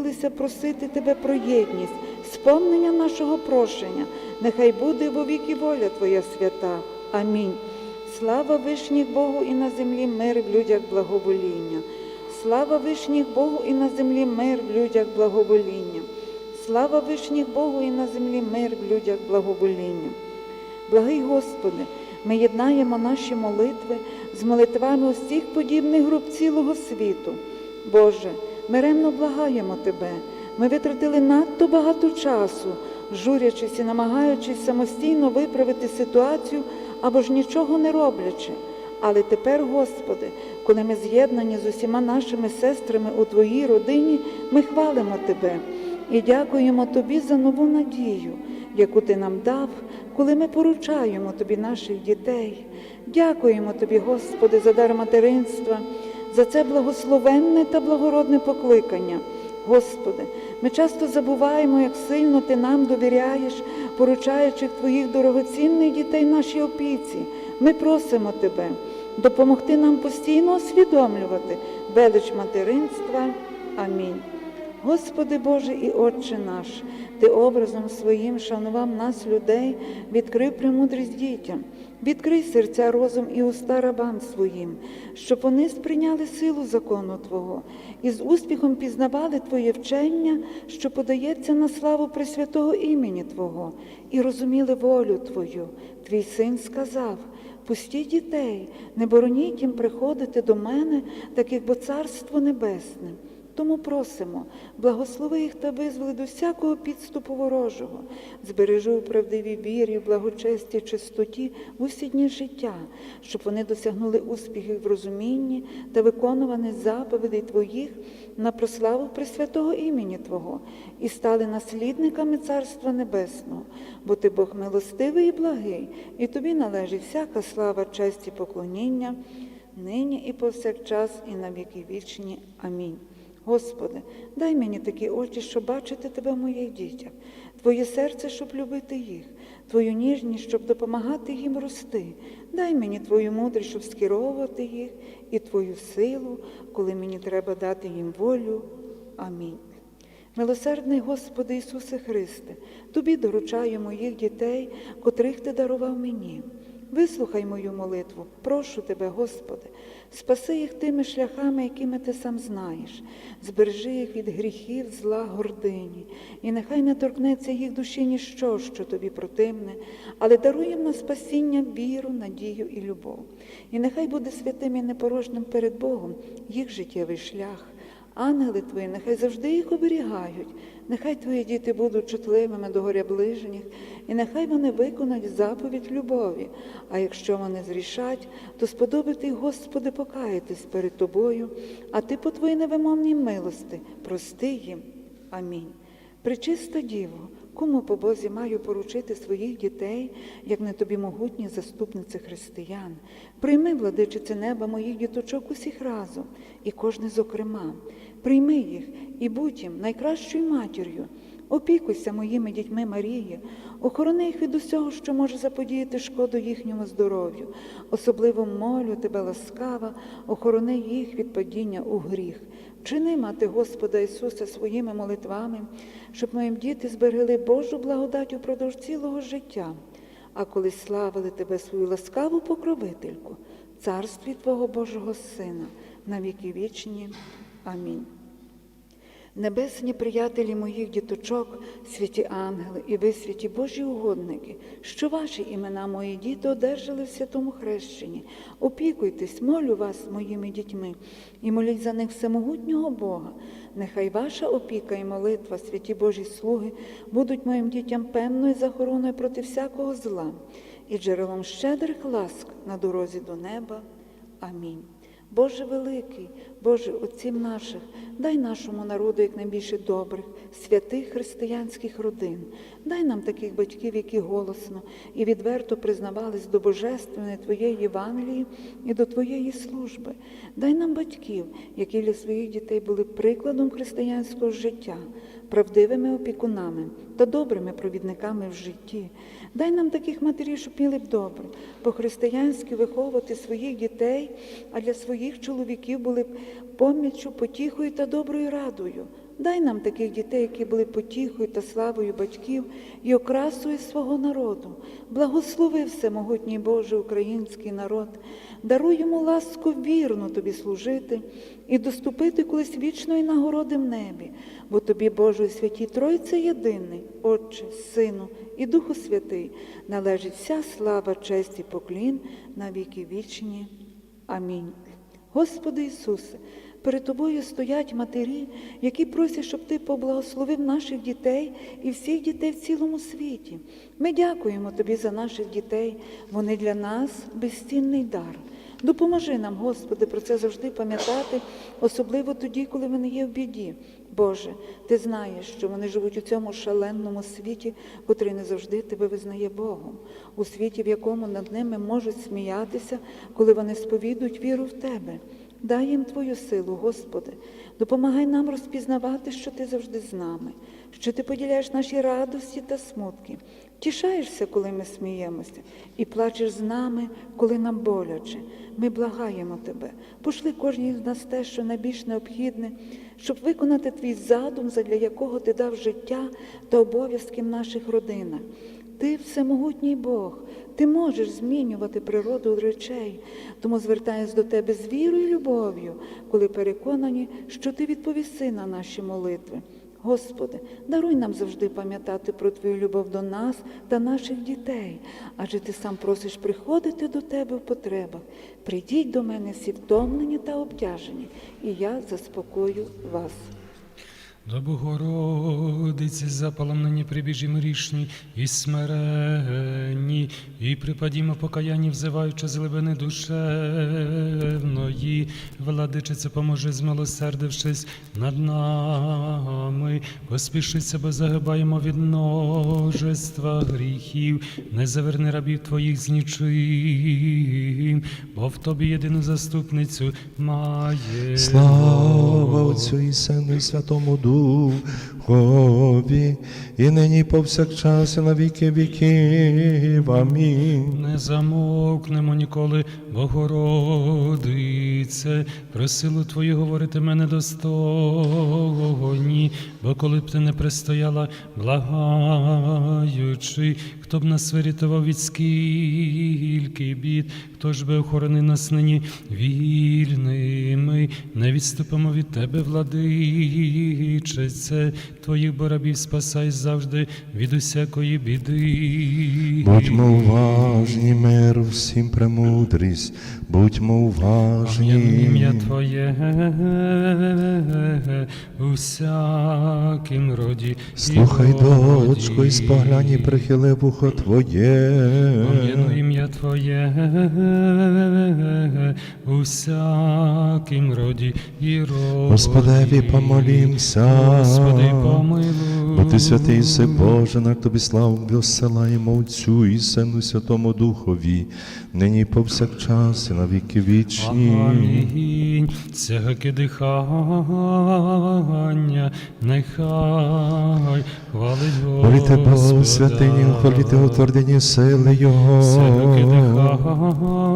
Молилися просити Тебе про єдність, сповнення нашого прошення. Нехай буде во віки воля Твоя свята. Амінь. Слава вишніх Богу і на землі мир в людях благовоління. Слава вишніх Богу і на землі мир в людях благовоління. Слава вишніх Богу і на землі мир в людях благовоління. Благий Господи, ми єднаємо наші молитви з молитвами усіх подібних груп цілого світу. Боже, ми ревно благаємо Тебе. Ми витратили надто багато часу, журячись і намагаючись самостійно виправити ситуацію або ж нічого не роблячи. Але тепер, Господи, коли ми з'єднані з усіма нашими сестрами у Твоїй родині, ми хвалимо Тебе і дякуємо Тобі за нову надію, яку Ти нам дав, коли ми поручаємо Тобі наших дітей. Дякуємо Тобі, Господи, за дар материнства, за це благословенне та благородне покликання. Господи, ми часто забуваємо, як сильно Ти нам довіряєш, поручаючи Твоїх дорогоцінних дітей нашій опіці. Ми просимо Тебе допомогти нам постійно усвідомлювати велич материнства. Амінь. Господи Боже і Отче наш, Ти образом своїм шанував нас, людей, відкрив премудрість дітям, відкрий серця, розум і уста рабам своїм, щоб вони сприйняли силу закону Твого і з успіхом пізнавали Твоє вчення, що подається на славу Пресвятого імені Твого, і розуміли волю Твою. Твій син сказав. Пустіть дітей, не бороніть їм приходити до мене, таких бо царство небесне. Тому просимо, благослови їх та визволи до всякого підступу ворожого, збережи у правдивій вірі, благочесті, чистоті в усі дні життя, щоб вони досягнули успіхів в розумінні та виконуваних заповідей Твоїх на прославу Пресвятого імені Твого і стали наслідниками Царства Небесного, бо Ти Бог милостивий і благий, і Тобі належить всяка слава, честь і поклоніння, нині і повсякчас, і на віки вічні. Амінь. Господи, дай мені такі очі, щоб бачити Тебе в моїх дітях, Твоє серце, щоб любити їх, Твою ніжність, щоб допомагати їм рости. Дай мені Твою мудрість, щоб скеровувати їх, і Твою силу, коли мені треба дати їм волю. Амінь. Милосердний Господи Ісусе Христе, Тобі доручаю моїх дітей, котрих Ти дарував мені. Вислухай мою молитву, прошу тебе, Господи, спаси їх тими шляхами, якими ти сам знаєш, збережи їх від гріхів, зла, гордині, і нехай не торкнеться їх душі ніщо, що тобі противне, але даруй їм на спасіння віру, надію і любов. І нехай буде святим і непорожним перед Богом їх життєвий шлях. Ангели твої, нехай завжди їх оберігають, нехай твої діти будуть чутливими до горя ближніх, і нехай вони виконають заповідь любові. А якщо вони зрішать, то сподобати, Господи, покаятись перед тобою, а ти по твоїй невимовній милости прости їм. Амінь. Пречиста Діво, кому по Бозі маю поручити своїх дітей, як не тобі могутні заступниці християн. Прийми, владичице неба, моїх діточок усіх разом, і кожне зокрема. Прийми їх і будь їм найкращою матір'ю. Опікуйся моїми дітьми Марії, охорони їх від усього, що може заподіяти шкоду їхньому здоров'ю. Особливо молю тебе, ласкава, охорони їх від падіння у гріх. Вчини, мати Господа Ісуса, своїми молитвами, щоб моїм діти зберегли Божу благодать упродовж цілого життя, а коли славили тебе свою ласкаву покровительку, царстві Твого Божого Сина, на віки вічні. Амінь. Небесні приятелі моїх діточок, святі ангели і ви, святі Божі угодники, що ваші імена, мої діти, одержали в святому хрещенні. Опікуйтесь, молю вас моїми дітьми, і моліть за них всемогутнього Бога. Нехай ваша опіка і молитва, святі Божі слуги, будуть моїм дітям певною захороною проти всякого зла і джерелом щедрих ласк на дорозі до неба. Амінь. Боже великий, Боже отців наших, дай нашому народу якнайбільше добрих, святих християнських родин. Дай нам таких батьків, які голосно і відверто признавались до Божественної Твоєї Євангелії і до Твоєї служби. Дай нам батьків, які для своїх дітей були прикладом християнського життя, правдивими опікунами та добрими провідниками в житті. Дай нам таких матерів, щоб міли б добре, по-християнськи виховувати своїх дітей, а для своїх чоловіків були б поміччю, потіхою та доброю радою. Дай нам таких дітей, які були потіхою та славою батьків і окрасою свого народу. Благослови всемогутній Боже український народ, даруй йому ласку вірно тобі служити і доступити колись вічної нагороди в небі, бо тобі, Боже, і святі Тройце єдиний, Отче, Сину і Духу Святий, належить вся слава, честь і поклін на віки вічні. Амінь. Господи Ісусе, перед Тобою стоять матері, які просять, щоб Ти поблагословив наших дітей і всіх дітей в цілому світі. Ми дякуємо Тобі за наших дітей. Вони для нас безцінний дар. Допоможи нам, Господи, про це завжди пам'ятати, особливо тоді, коли вони є в біді. Боже, Ти знаєш, що вони живуть у цьому шаленому світі, котрий не завжди тебе визнає Богом, у світі, в якому над ними можуть сміятися, коли вони сповідують віру в Тебе. Дай їм Твою силу, Господи, допомагай нам розпізнавати, що Ти завжди з нами, що Ти поділяєш наші радості та смутки, тішаєшся, коли ми сміємося, і плачеш з нами, коли нам боляче. Ми благаємо Тебе, пошли кожній з нас те, що найбільш необхідне, щоб виконати Твій задум, задля якого Ти дав життя та обов'язки в наших родинах. Ти всемогутній Бог, ти можеш змінювати природу речей, тому звертаюсь до тебе з вірою і любов'ю, коли переконані, що ти відповіси на наші молитви. Господи, даруй нам завжди пам'ятати про Твою любов до нас та наших дітей, адже Ти сам просиш приходити до Тебе в потребах. Прийдіть до мене всі втомлені та обтяжені, і я заспокою вас. До Богородиці запалом нині прибіжім рішні і смиренні, і припадімо покаянні, взиваючи з глибини душевної. Владичице, поможи, змилосердившись над нами, поспішися, бо загибаємо від множества гріхів, не заверни рабів твоїх з нічим, бо в тобі єдину заступницю має. Слава Отцю і Сину і Святому Духові, і нині повсякчас і на віки віків. Амінь. Не замовкнемо ніколи, Богородице, про силу Твою говорити мене достойні, бо коли б ти не пристояла, благаючи, хто б нас вирятував від скільки бід, хто ж би охоронив нас нині не відступимо від Тебе, владичице, Твоїх барабів спасай завжди від усякої біди. Будьмо уважні, мир всім премудрість, будьмо уважні. Ім'я Твоє у всяким роді. Слухай, дочко, і споглянь, і прихили вухо Твоє. Пом'яну ім'я Твоє у всяким роді і роді. Господеві помолімся. Господи, помилуй. Бо ти святий си Боже, на тобі славу висилаємо Отцю і Сину Святому Духові, нині повсякчас і на віки вічні. Амінь. Всяке дихання, нехай хвалить Бога Господа. у святині, хваліте у твердині сили Його.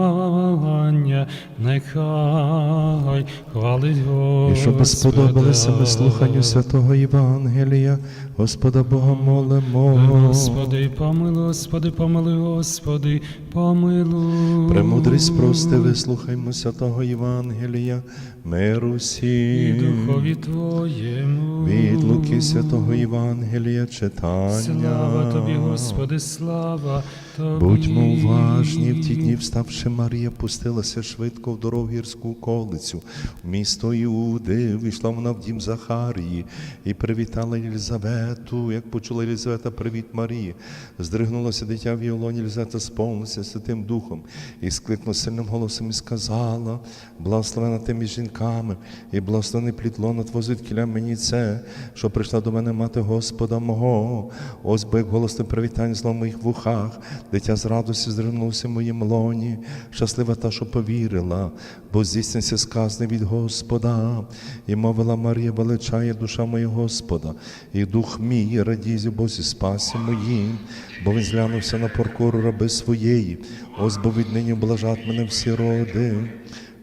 Дихання, нехай хвалить Господа. І щоб сподобалися ми слуханню святого Євангелія, Господа Бога молимо. Господи, помилуй, Господи, помилуй, Господи, помилуй. Премудрість прости, вислухаймо святого Євангелія, миру і духові Твоєму. Від Луки святого Євангелія читання. Слава Тобі, Господи, слава. Будьмо уважні, в ті дні, вставши Марія, пустилася швидко в дорогу гірську колицю, в місто Іуди, війшла вона в дім Захарії і привітала Єлизавету. Як почула Єлизавета, привіт Марії. Здригнулося дитя в її лоні, Єлизавета сповнилася Святим Духом і скликнула сильним голосом і сказала, благословена ти між жінками, і благословений плід лона Твого, звідкіля мені це, що прийшла до мене мати Господа мого. Ось бо як голосне привітання зло в моїх вухах, дитя з радості здригнулося в моїм лоні, щаслива та, що повірила, бо здійснився сказаний від Господа. І мовила Марія, величає душа моя Господа, і дух мій радіє у Бозі спасі моїм, бо він зглянувся на поркору раби своєї, ось бо віднині блажат мене всі роди.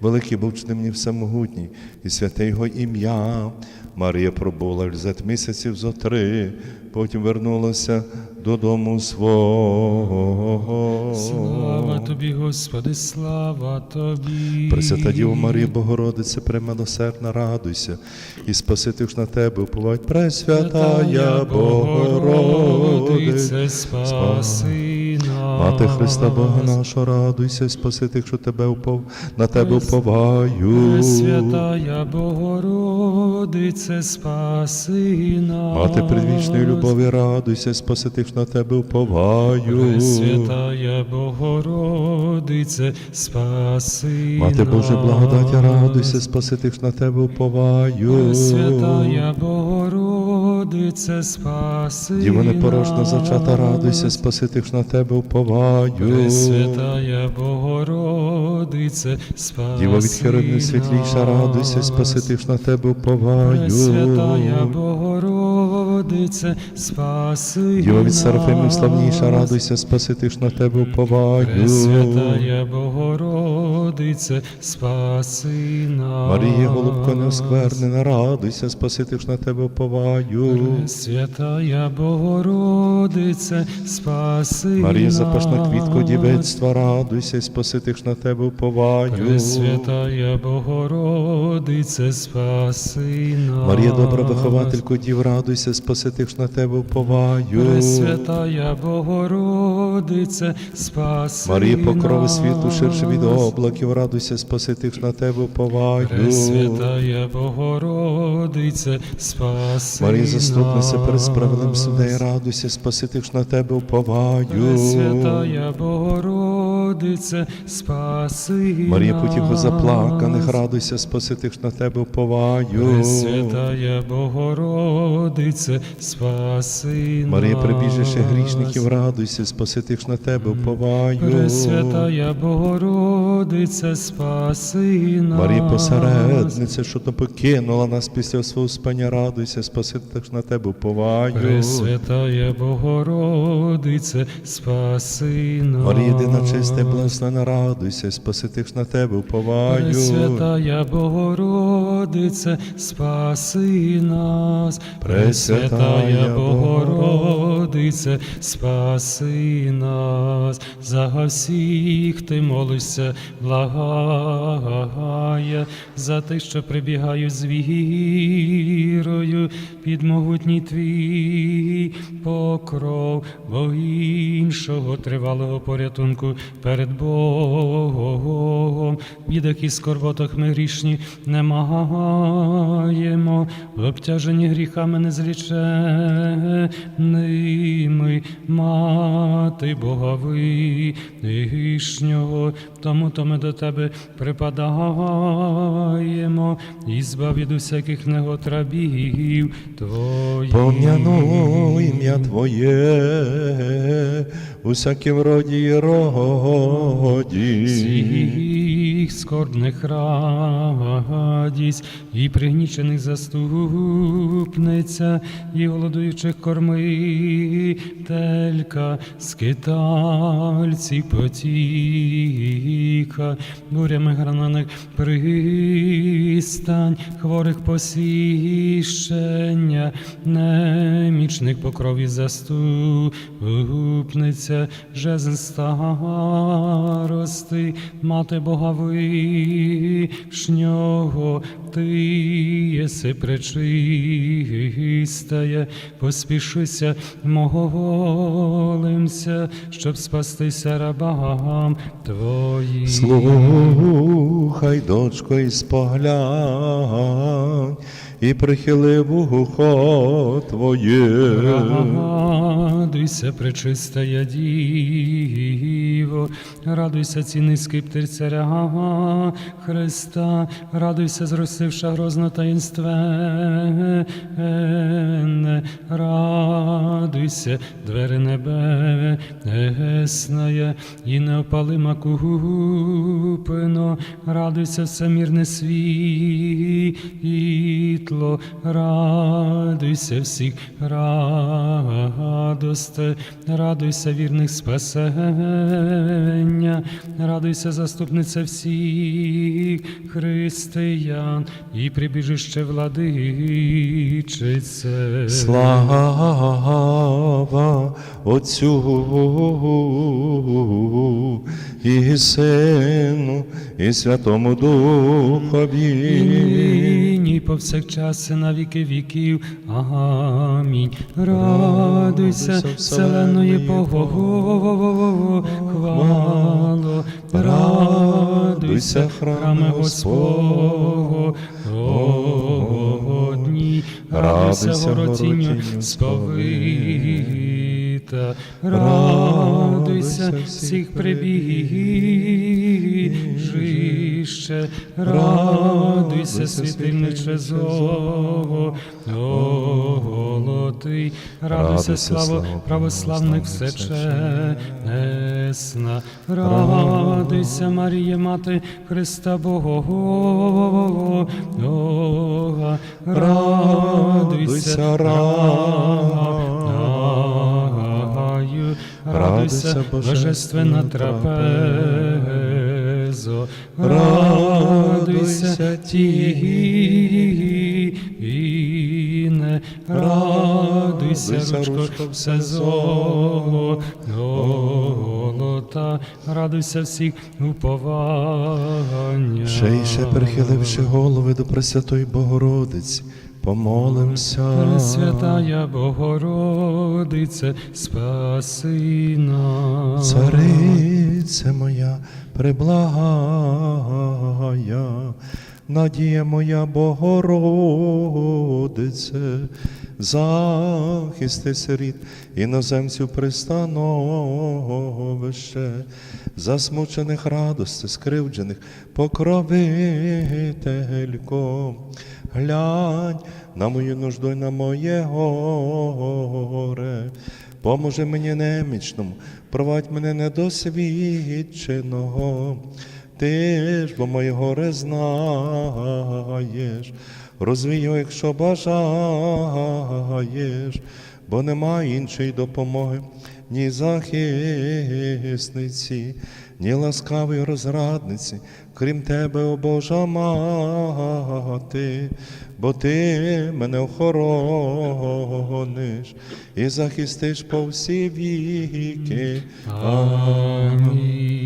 Великий був мені всемогутній, і святе його ім'я. Марія пробула Ельзет місяців зо три, потім вернулася додому свого. Слава тобі, Господи, слава тобі. Пресвята Діво Марія Богородице, премилосердна, радуйся, і Спасити ж на тебе уповать, Пресвятая Богородице, спаси. Мати Христа Бога нашого, радуйся, спаси тих, що тебе упов... на тебе уповаю. Святая Богородице, спаси нас. Мати предвічної любові, радуйся, спаси тих, що на тебе уповаю. Святая Богородице, спаси Мати нас. благодаті, радуйся, спаси тих, що на тебе уповаю. Святая Богородице, спаси Діво непорочна нас. зачата, радуйся, спаси тих, що на тебе уповаю. Пресвятая Богородице, спаси Діво від Херодни світліша, радуйся, спаси тих, що на тебе уповаю. Пресвятая Богородице, спаси Діво від. Серафимів славніша, радуйся, спаси тих, що на тебе уповаю. Пресвятая Богородице, спаси нас. Марія, голубко неосквернена, радуйся, спаси тих, що на тебе уповаю. Святая Богородице, спаси Марія, запашна квітко дівецтва, радуйся, спаси тих, що на тебе уповаю. Пресвятая Богородице, спаси нас. Марія, добра вихователько дів, радуйся, спаси тих, що на тебе уповаю. Пресвятая Богородице, спаси Марія, покрови світу, ширше від облаків, радуйся, спаси тих, що на тебе уповаю. Пресвятая Богородице, спаси Марія, заступниця перед справедливим судей, радуйся, спаси тих, що на тебе уповаю. Пресвятая Богородице, спаси Марія, потіху заплаканих, радуйся, спаси тих, що на тебе уповаю. Пресвятая Богородице, спаси Марія, нас. прибіжище грішників, радуйся, спаси тих, що на тебе уповаю. Пресвятая Богородице, спаси нас. Марія, посередниця, що то покинула нас після свого спання, радуйся, спаси тих, що на тебе уповаю. Пресвятая Богородице, спаси нас. Марія, єдина чиста, і благословена, радуйся, спаси тих, на тебе уповаю. Пресвятая Богородице, спаси нас. Пресвятая Богородице, спаси нас. За всіх ти молишся, благає, за тих, що прибігають з вірою, під могутній твій покров, бо іншого тривалого порятунку перед Богом. В бідах і скорботах ми грішні не маємо, обтяжені гріхами незліченими, мати Бога вишнього, тому то ми до тебе припадаємо, і збав від усяких негод рабів. Пом'яну ім'я Твоє у всякім роді і роді. Всіх скорбних радість, і пригнічених заступниця, і голодуючих кормителька, скитальців потіха, бурями грананих пристань, хворих посіщення, немічних покрові заступниця, жезл старости, мати Бога вишнього, ти єси пречистає, поспішися, молимся, щоб спастися рабам твоїм. Слухай, дочко, і споглянь, і прихили вухо Твоє. Радуйся, пречистая Діво, радуйся, цінний скиптир царя Христа, радуйся, зростивша грозно таїнственне, радуйся, двери небесная, і неопалима купино, радуйся, всемірне світло, радуйся всіх радосте, радуйся вірних спасення, радуйся, заступниця всіх християн і прибіжище владичице. Слава Отцю і Сину, і Святому Духові. Нині повсякчас і на віки віків. Амінь. Радуйся, вселеної похвало. Радуйся, храме Господні. Радуйся, Радуйся, городінню сповита. Радуйся, всіх прибіжище. Радуйся, світильниче золотий. Радуйся, слава православних всечесна. Радуйся, Марія, мати Христа Бога. Радуйся, раю. Радуйся, Божественна трапезо. Радуйся, тіне. Радуйся, ручко, все золота. Радуйся всіх уповання. Ще й ще прихиливши голови до Пресвятої Богородиці, помолимся. Пресвятая Богородице, спаси нас. Царице моя, приблагая, надія моя Богородице, захисти сиріт, іноземців пристановище, засмучених радости, скривджених, покровителько. Глянь на мою нужду й на моє горе. Поможи мені немічному, провадь мене недосвідченого. Ти ж, бо моє горе знаєш, розвій якщо бажаєш, бо немає іншої допомоги, ні захисниці, ні ласкавої розрадниці, крім тебе, о Божа мати, бо ти мене охорониш і захистиш по всі віки. Амінь.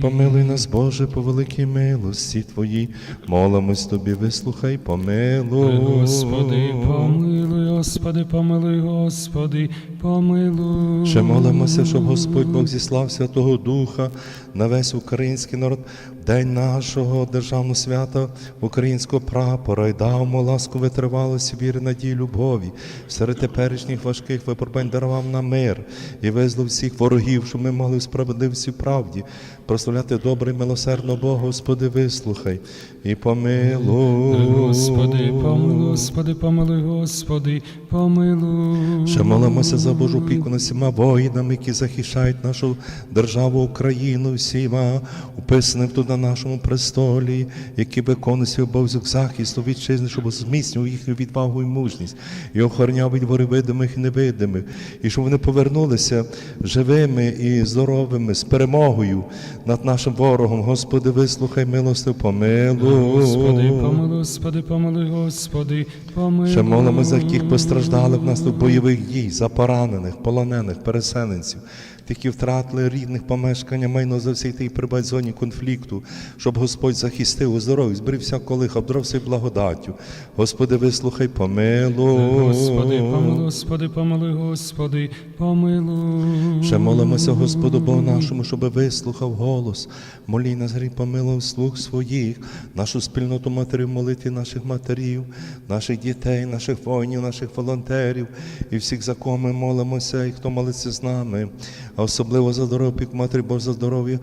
Помилуй нас, Боже, по великій милості Твоїй, молимось Тобі, вислухай, помилуй. Господи, помилуй, Господи, помилуй, Господи, помилуй. Ще молимося, щоб Господь Бог зіслав Святого Духа на весь український народ, в день нашого державного свята, українського прапора, і дав му ласку витривалості, віри, надії, любові. Серед теперішніх важких випробувань дарував нам мир і визволив всіх ворогів, щоб ми могли в справедливості правді прославляти добре і милосердно Бога, Господи, вислухай і помилуй. Господи, помилуй, Господи, помилуй, Господи, помилуй. Ще молимося за Божу опіку над всіма воїнами, які захищають нашу державу Україну, всіма уписаним тут на нашому престолі, які виконують свій обов'язок захисту вітчизни, щоб зміцнював їхню відвагу і мужність, і охороняв від ворів видимих і невидимих, і щоб вони повернулися живими і здоровими з перемогою над нашим ворогом. Господи, вислухай милостив, помилуй. Господи, помилуй, Господи, помилуй, Господи, помилуй. Ще молимо за тих постраждалих внаслідок бойових дій, за поранених, полонених, переселенців, тих, які втратили рідних помешкання, майно за всій тій прибать зоні конфлікту, щоб Господь захистив, оздоровив, зберіг всякого лиха, обдрав всіх благодаттю. Господи, вислухай, помилуй. Господи, помилуй, Господи, помилуй, Господи, помилуй. Ще молимося Господу Богу нашому, щоб вислухав голос. Молій нас гріх, помилував слух своїх, нашу спільноту матерів, молитві наших матерів, наших дітей, наших воїнів, наших волонтерів і всіх, за кого ми молимося, і хто молиться з нами. А особливо за здоров'я пік Матері Божа за здоров'я,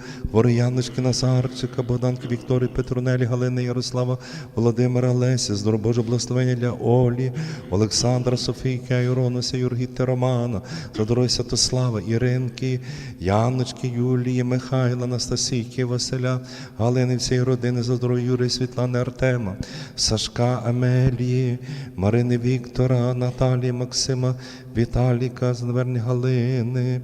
Яночки Назарчика, Богданки Вікторії, Петрунелі, Галини, Ярослава, Володимира Леся, здорово Боже благословення для Олі, Олександра, Софійки, Айронуся, Юргіти, Романа, за здоров'я Святослава, Іринки, Яночки, Юлії, Михайла, Анастасійки, Василя, Галини, всієї родини, за здоров'я Юрії, Світлани, Артема, Сашка, Амелії, Марини Віктора, Наталії, Максима, Віталіка, Зверні Галини.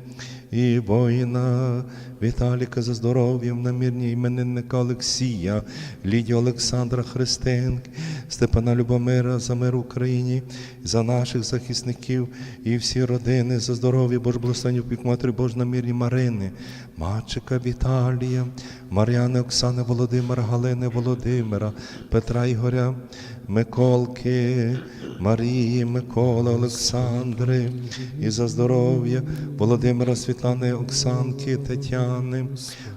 і воїна Віталіка за здоров'ям, намірні іменинника Олексія, Лідію Олександра Христинки, Степана Любомира за мир Україні, за наших захисників і всі родини за здоров'я, Боже благословення пік Матері Божої намірні Марини, Мачика Віталія, Мар'яни Оксани Володимира, Галини Володимира, Петра Ігоря, Миколки, Марії, Миколи, Олександри, і за здоров'я Володимира, Світлани, Оксанки, Тетяни,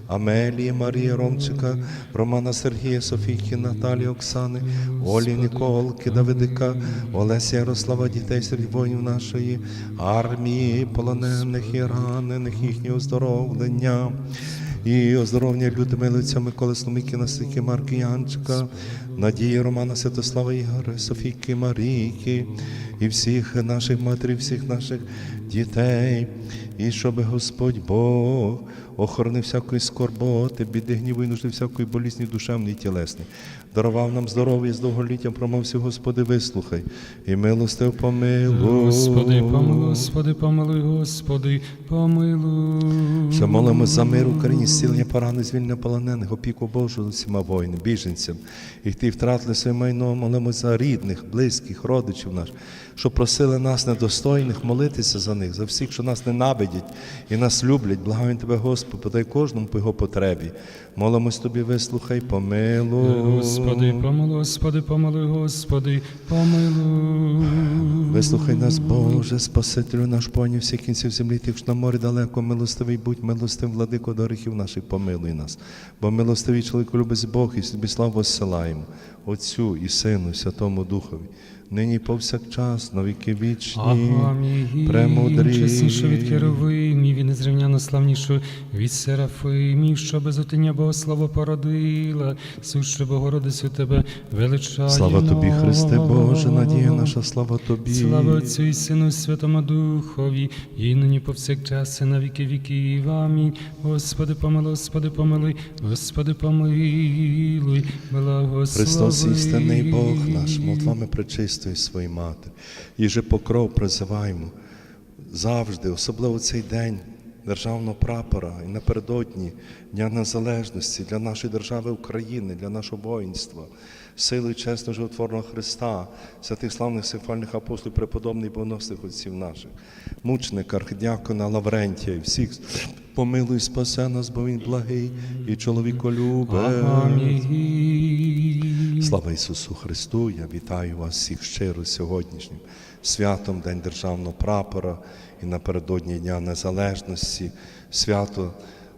Амелії, Марії, Ромчика, Романа Сергія, Софійки, Наталії, Оксани, Олі, Ніколки, Давидика, Олеся Ярослава, дітей серед воїнів нашої армії, полонених і ранених, їхнє оздоровлення. І оздоровлення Людмили, Отця Миколи Сломіки, Насики, Марки Янчика, Надії Романа Святослава Ігоря, Софійки, Марійки і всіх наших матерів, всіх наших дітей, і щоб Господь Бог охоронив всякої скорботи, біди, гніву і нужди всякої болісні, душевної і тілесної. Дарував нам здоров'я з довголіттям, промовся, Господи, вислухай, і милостив помилуй. Господи, помилуй, Господи, помилуй, Господи, помилуй. Що молимо за мир Україні, зцілення поранених, звільнення полонених, опіку Божу всіма воїнам, біженцям, і ті втратили своє майно, молимо за рідних, близьких, родичів наших, що просили нас недостойних молитися за них, за всіх, що нас ненавидять і нас люблять. Благаємо Тебе, Господи, подай кожному по його потребі. Молимось Тобі, вислухай, помилуй. Господи, помилуй, Господи, помилуй, Господи, помилуй. Вислухай нас, Боже, Спасителю наш поні всіх кінців землі, тих, що на морі далеко, милостивий будь, милостив, владико до гріхів наших, помилуй нас. Бо милостивий чоловіку любить Бог, і тобі славу воссилаємо, Отцю і Сину, і Святому Духові, нині повсякчас, на віки вічні. Премудрі. Чесніше від Керовимів і незрівняно славніше від Серафимів, що без отиння Богослава породила, суще Богородицю тебе величаємо. Слава тобі, Христе Боже, надія наша, слава тобі. Слава Отцю і Сину, і Святому Духові, і нині повсякчас, і на віки віків. Амінь. Господи, помилуй, Господи, помилуй, Господи, помилуй, благослови. Христос істинний Бог наш, молитвами пречистої своєї Матері. І же покров призиваємо завжди, особливо цей день державного прапора і напередодні Дня Незалежності для нашої держави України, для нашого воїнства, сили чесного животворного Христа, святих славних симфальних апостолів, преподобних боносних отців наших, мучника, архидіакона Лаврентія і всіх. Помилуй, спасе нас, бо він благий і. Амінь. Слава Ісусу Христу! Я вітаю вас всіх щиро сьогоднішнім святом День Державного прапора і напередодні Дня Незалежності, свято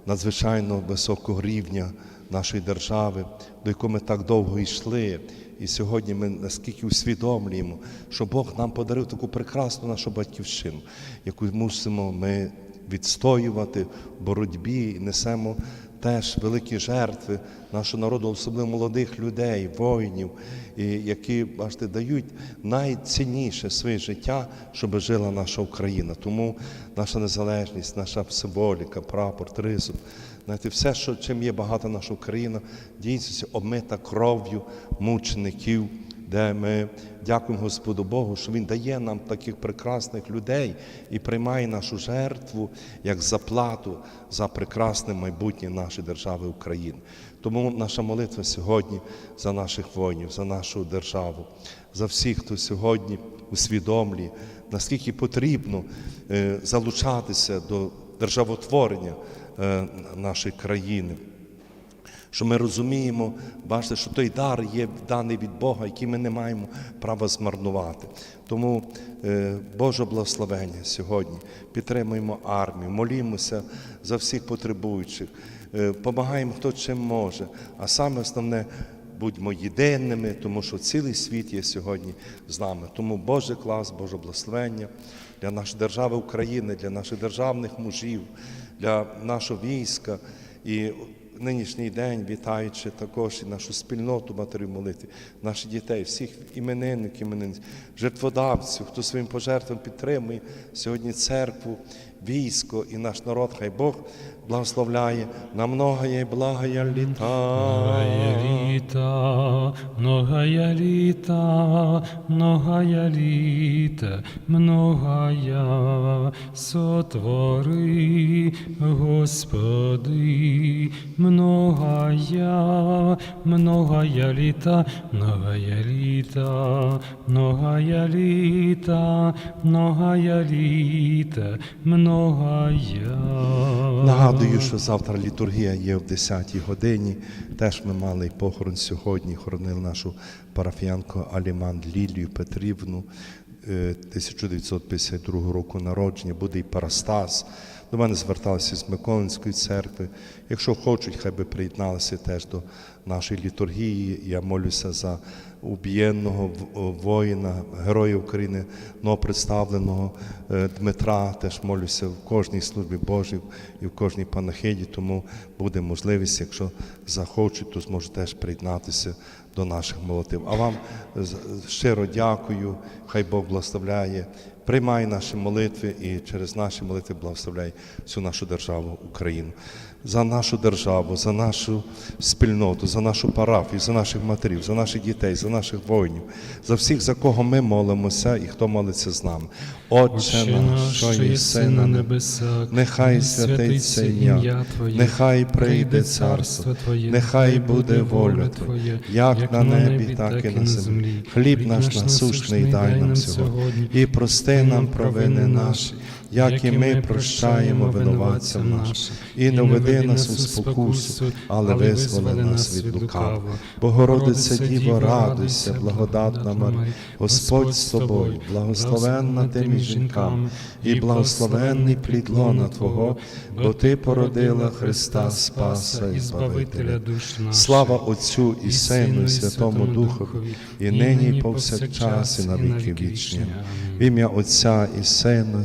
надзвичайно високого рівня нашої держави, до якого ми так довго йшли. І сьогодні ми наскільки усвідомлюємо, що Бог нам подарив таку прекрасну нашу батьківщину, яку мусимо ми відстоювати в боротьбі і несемо теж великі жертви нашого народу, особливо молодих людей, воїнів, які бачите, дають найцінніше своє життя, щоб жила наша Україна. Тому наша незалежність, наша символіка, прапор, тризуб, знаєте, все, що чим є багата наша Україна, дійсно обмита кров'ю мучеників де ми дякуємо Господу Богу, що Він дає нам таких прекрасних людей і приймає нашу жертву як заплату за прекрасне майбутнє нашої держави України. Тому наша молитва сьогодні за наших воїнів, за нашу державу, за всіх, хто сьогодні усвідомлює, наскільки потрібно е, залучатися до державотворення нашої країни що ми розуміємо, бачите, що той дар є даний від Бога, який ми не маємо права змарнувати. Тому е, Боже благословення сьогодні підтримуємо армію, молімося за всіх потребуючих, е, помагаємо хто чим може. А саме основне. Будьмо єдиними, тому що цілий світ є сьогодні з нами. Тому Боже клас, Боже благословення для нашої держави України, для наших державних мужів, для нашого війська. І нинішній день, вітаючи також і нашу спільноту матерів молитви, наших дітей, всіх іменинників, іменинниць, жертводавців, хто своїм пожертвам підтримує сьогодні церкву військо і наш народ. Хай Бог благословляє на многое благая літа. Літа, многая літа, многая літа, многая сотвори, Господи, многая, многая літа, многая літа, многая літа, многая літа, многая. Нагадую, що завтра літургія є в 10-й годині. Теж ми мали похорон сьогодні. Хоронили нашу парафіянку Аліман Лілію Петрівну. е, 1952 року народження, буде і Парастас. До мене зверталися з Миколинської церкви. Якщо хочуть, хай би приєдналися теж до нашої літургії. Я молюся за убієнного воїна, героя України, новопредставленого е, Дмитра. Теж молюся в кожній службі Божій і в кожній панахиді. Тому буде можливість, якщо захочуть, то зможуть теж приєднатися до наших молитв. А вам щиро дякую. Хай Бог благословляє. Приймай наші молитви і через наші молитви благословляй всю нашу державу Україну. За нашу державу, за нашу спільноту, за нашу парафію, за наших матерів, за наших дітей, за наших воїнів, за всіх, за кого ми молимося і хто молиться з нами. Отче наш, що єси на небесах, нехай святиться ім'я Твоє, нехай прийде царство Твоє, нехай буде воля Твоя, як на небі, так і на землі. Хліб наш насущний дай нам сьогодні, і прости нам провини наші, як і ми прощаємо винуватцям нашим. І не веди нас у спокусу, але визволи нас від лукавого. Богородице Діво, радуйся, благодатна Марія, Господь з тобою, благословенна ти між жінками, і благословенний плід лона Твого, бо Ти породила Христа Спаса і Збавителя. душ наших. Слава Отцю і Сину, і Святому Духові, і нині, і повсякчас, і на віки вічні. В ім'я Отця і Сина,